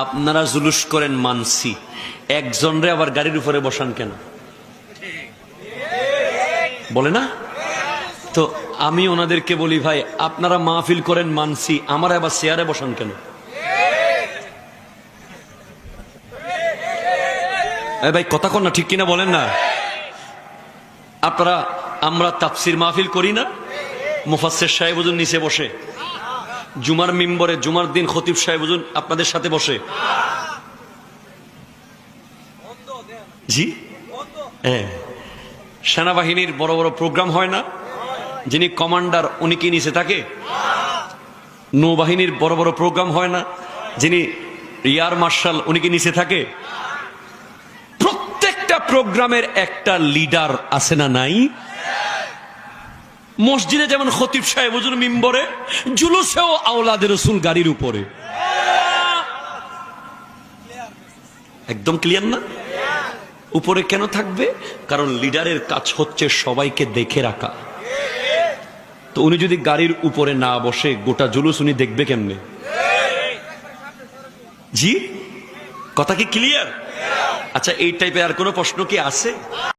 আপনারা জুলুস করেন মানসি একজনরে আবার গাড়ির উপরে বসান কেন? বলে না? তো আমি ওনাদেরকে বলি, ভাই, আপনারা মাহফিল করেন মানসি আমার আবার চেয়ারে বসান কেন? ভাই, কথা কন না, ঠিক কিনা বলেন না? আপনারা, আমরা তাফসির মাহফিল করি না? মুফাসের সাহেব নিচে বসে। জুমার মিম্বরে, জুমার দিন খতিব সাহেব আপনাদের সাথে বসে। জি? হ্যাঁ সেনাবাহিনীর বড় বড় প্রোগ্রাম হয় না? যিনি কমান্ডার, উনি কি নিচে থাকে? নৌবাহিনীর বড় বড় প্রোগ্রাম হয় না? যিনি এয়ার মার্শাল, উনি কি নিচে থাকে? প্রত্যেকটা প্রোগ্রামের একটা লিডার আছে না নাই? মসজিদে যেমন খতিব সাহেব হুজুর মিম্বরে, জুলুসেও আওলাদের রসুল গাড়ির উপরে। একদম ক্লিয়ার না? উপরে কেন থাকবে? কারণ লিডারের কাজ হচ্ছে সবাইকে দেখে রাখা। তো উনি যদি গাড়ির উপরে না বসে, গোটা জুলুস উনি দেখবে কেমনে? জি? কথা কি ক্লিয়ার আচ্ছা এই টাইপের আর কোনো প্রশ্ন কি আছে?